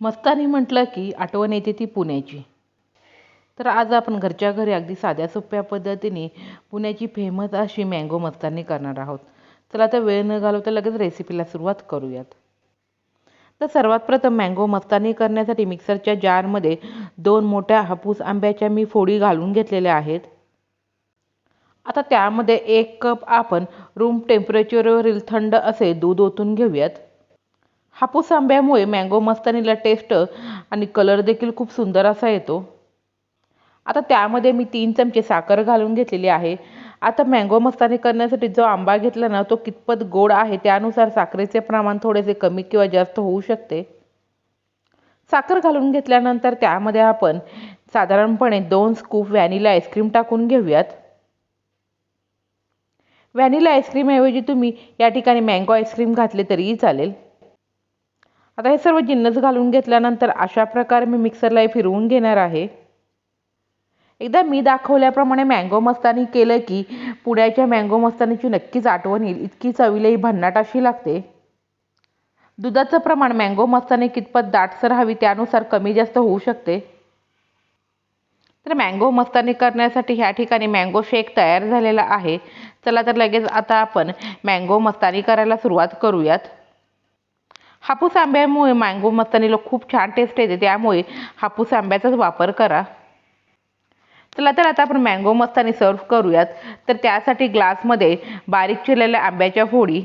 मस्तानी म्हटलं की आठवण येते ती पुण्याची. तर आज आपण घरच्या घरी अगदी साध्या सोप्या पद्धतीने पुण्याची फेमस अशी मँगो मस्तानी करणार आहोत. चला तर वेळ न घालवता लगेच रेसिपीला सुरुवात करूयात. तर सर्वात प्रथम मँगो मस्तानी करण्यासाठी मिक्सरच्या जारमध्ये दोन मोठ्या हापूस आंब्याच्या मी फोडी घालून घेतलेल्या आहेत. आता त्यामध्ये एक कप आपण रूम टेम्परेचरवरील थंड असे दूध ओतून घेऊयात. हापूस आंब्यामुळे मँगो मस्तानीला टेस्ट आणि कलर देखील खूप सुंदर असा येतो. आता त्यामध्ये मी तीन चमचे साखर घालून घेतलेली आहे. आता मँगो मस्तानी करण्यासाठी जो आंबा घेतला ना तो कितपत गोड आहे त्यानुसार साखरेचे प्रमाण थोडेसे कमी किंवा जास्त होऊ शकते. साखर घालून घेतल्यानंतर त्यामध्ये आपण साधारणपणे दोन स्कूप व्हॅनिला आईस्क्रीम टाकून घेऊयात. व्हॅनिला आईस्क्रीमऐवजी तुम्ही या ठिकाणी मँगो आईस्क्रीम घातले तरीही चालेल. आता हे सर्व जिन्नस घालून घेतल्यानंतर अशा प्रकारे मी मिक्सरला फिरवून घेणार आहे. एकदा मी दाखवल्याप्रमाणे मँगो मस्तानी केलं की पुण्याच्या मँगो मस्तानीची नक्कीच आठवण येईल. इतकी चवीला ही भन्नाट अशी लागते. दुधाचं प्रमाण मँगो मस्तानी कितपत दाटसर हवी त्यानुसार कमी जास्त होऊ शकते. तर मँगो मस्तानी करण्यासाठी ह्या ठिकाणी मँगो शेक तयार झालेला आहे. चला तर लगेच आता आपण मँगो मस्तानी करायला सुरुवात करूयात. हापूस आंब्यामुळे मँगो मस्तानीला खूप छान टेस्ट येते. त्यामुळे हापूस आंब्याचाच वापर करा. चला तर आता आपण मँगो मस्तानी सर्व करूयात. तर त्यासाठी ग्लासमध्ये बारीक चिरलेल्या आंब्याच्या फोडी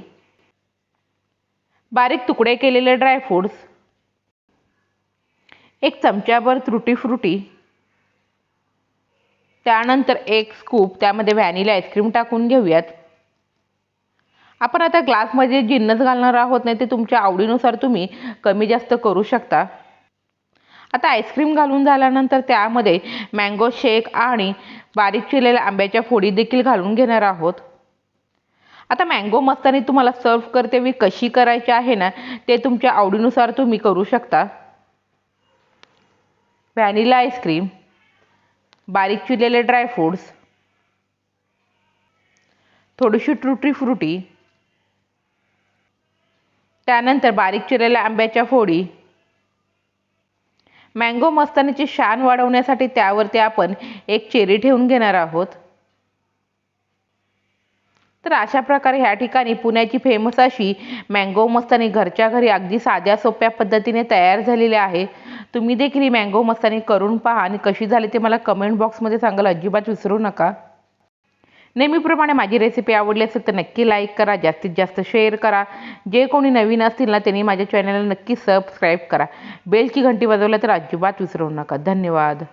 बारीक तुकडे केलेले ड्रायफ्रूट्स एक चमच्याभर त्रुटी फ्रुटी त्यानंतर एक स्कूप त्यामध्ये व्हॅनिला आईस्क्रीम टाकून घेऊयात. आपण आता ग्लासमध्ये जिन्नस घालणार आहोत नाही ते तुमच्या आवडीनुसार तुम्ही कमी जास्त करू शकता. आता आईस्क्रीम घालून झाल्यानंतर त्यामध्ये मँगो शेक आणि बारीक चिरलेल्या आंब्याच्या फोडी देखील घालून घेणार आहोत. आता मँगो मस्तानी तुम्हाला सर्व करते वेळी कशी करायची आहे ना ते तुमच्या आवडीनुसार तुम्ही करू शकता. व्हॅनिला आईस्क्रीम बारीक चिरलेले ड्रायफ्रूट्स थोडीशी ट्रुटी फ्रुटी त्यानंतर बारीक चिरलेल्या आंब्याच्या फोडी. मँगो मस्तानीची शान वाढवण्यासाठी त्यावरती आपण एक चेरी ठेवून घेणार आहोत. तर अशा प्रकारे ह्या ठिकाणी पुण्याची फेमस अशी मँगो मस्तानी घरच्या घरी अगदी साध्या सोप्या पद्धतीने तयार झालेली आहे. तुम्ही देखील ही मँगो मस्तानी करून पहा आणि कशी झाली ते मला कमेंट बॉक्समध्ये सांगायला अजिबात विसरू नका. नेहमीप्रमाणे माझी रेसिपी आवडली असेल तर नक्की लाईक करा जास्तीत जास्त शेअर करा. जे कोणी नवीन असतील ना त्यांनी माझ्या चॅनलला नक्की सबस्क्राईब करा. बेलची घंटी वाजवल्या तर अजिबात विसरू नका. धन्यवाद.